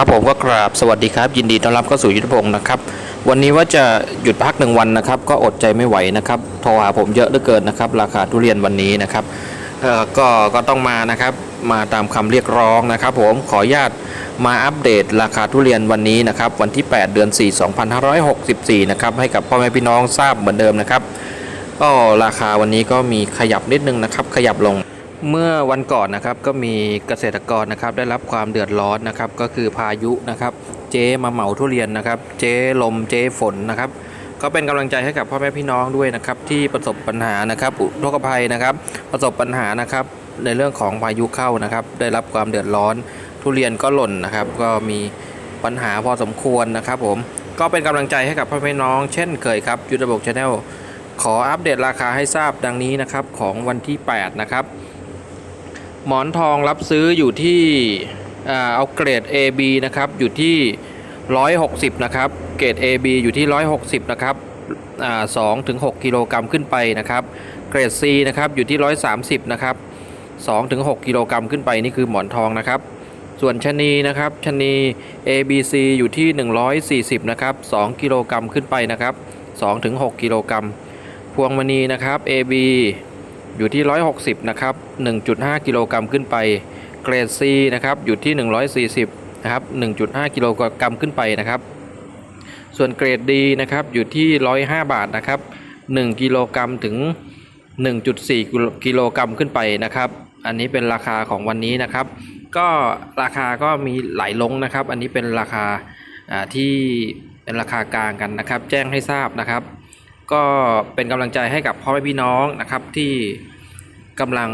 ครับผมก็กราบสวัสดีครับ ยินดีต้อนรับเข้าสู่ยุทธพงศ์นะครับ วันนี้ว่าจะหยุดพักหนึ่งวันนะครับ ก็อดใจไม่ไหวนะครับโทรหาผมเยอะเหลือเกินนะครับ ราคาทุเรียนวันนี้นะครับก็ก็ต้องมานะครับมาตามคำเรียกร้องนะครับ ผมขออนุญาตมาอัปเดตราคาทุเรียนวันนี้นะครับ วันที่ 8 เดือน 4 2564 นะครับให้กับพ่อแม่พี่น้องทราบเหมือนเดิมนะครับก็ราคาวันนี้ก็มีขยับนิดนึงนะครับ ขยับลง เมื่อวันก่อนนะครับก็มีเกษตรกรนะครับได้รับความเดือดร้อนนะครับ ก็คือพายุนะครับ เจ๊มาเหมาทุเรียนนะครับ เจ๊ลมเจ๊ฝนนะครับ ก็เป็นกำลังใจให้กับพ่อแม่พี่น้องด้วยนะครับ ที่ประสบปัญหานะครับอุทกภัยนะครับ ประสบปัญหานะครับ ในเรื่องของพายุเข้านะครับ ได้รับความเดือดร้อนทุเรียนก็หล่นนะครับ ก็มีปัญหาพอสมควรนะครับ ผมก็เป็นกำลังใจให้กับพ่อแม่พี่น้อง เช่นเคยครับยุทธบชาแนลขออัปเดตราคาให้ทราบดังนี้นะครับของวันที่ 8 นะครับ หมอนทองรับซื้ออยู่ที่เอาเกรด AB นะครับอยู่ที่ 160 นะครับ เกรด AB อยู่ที่ 160 นะครับสอ่า2ถึง6กิโลกรัมขึ้นไปนะครับ เกรด C นะครับอยู่ที่ 130 นะครับ2ถึง6กิโลกรัมขึ้นไปนี่คือหมอนทองนะครับส่วนชนีนะครับชนี ABC อยู่ที่ 140 นะครับ 2 กิโลกรัมขึ้นไปนะครับ2ถึง6กิโลกรัม พวงมณีนะครับ AB อยู่ที่ 160 นะครับ 1.5 กิโลกรัมขึ้นไป เกรด C นะครับ อยู่ที่ 140 นะครับ 1.5 กิโลกรัมขึ้นไปนะครับ ส่วนเกรด D นะครับ อยู่ที่ 105 บาทนะครับ 1 กิโลกรัมถึง 1.4 กิโลกรัมขึ้นไปนะครับ อันนี้เป็นราคาของวันนี้นะครับ ก็ราคาก็มีหลายลงนะครับ อันนี้เป็นราคาอ่าที่เป็นราคากลางกันนะครับ แจ้งให้ทราบนะครับ ก็เป็นกำลังใจให้กับพ่อแม่พี่น้องนะครับที่กำลัง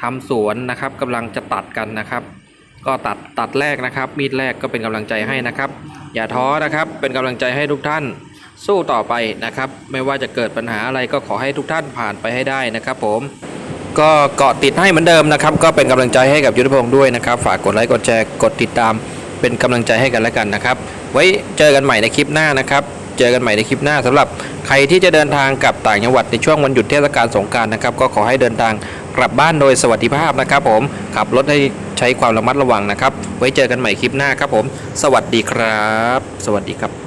ทำสวนนะครับกำลังจะตัดกันนะครับ ก็ตัดตัดแรกนะครับ มีดแรกก็เป็นกำลังใจให้นะครับ อย่าท้อนะครับเป็นกำลังใจให้ทุกท่านสู้ต่อไปนะครับ ไม่ว่าจะเกิดปัญหาอะไรก็ขอให้ทุกท่านผ่านไปให้ได้นะครับผมก็เกาะติดให้เหมือนเดิมนะครับ ก็เป็นกำลังใจให้กับยุทธพงศ์ด้วยนะครับ ฝากกดไลค์กดแชร์กดติดตาม เป็นกำลังใจให้กันแล้วกันนะครับ ไว้เจอกันใหม่ในคลิปหน้านะครับ เจอกันใหม่ในคลิปหน้าสำหรับใครที่จะเดินทางกลับต่างจังหวัดในช่วงวันหยุดเทศกาลสงกรารนะครับ ก็ขอให้เดินทางกลับบ้านโดยสวัสดิภาพนะครับ ผมขับรถให้ใช้ความระมัดระวังนะครับ ไว้เจอกันใหม่คลิปหน้าครับผม สวัสดีครับ สวัสดีครับ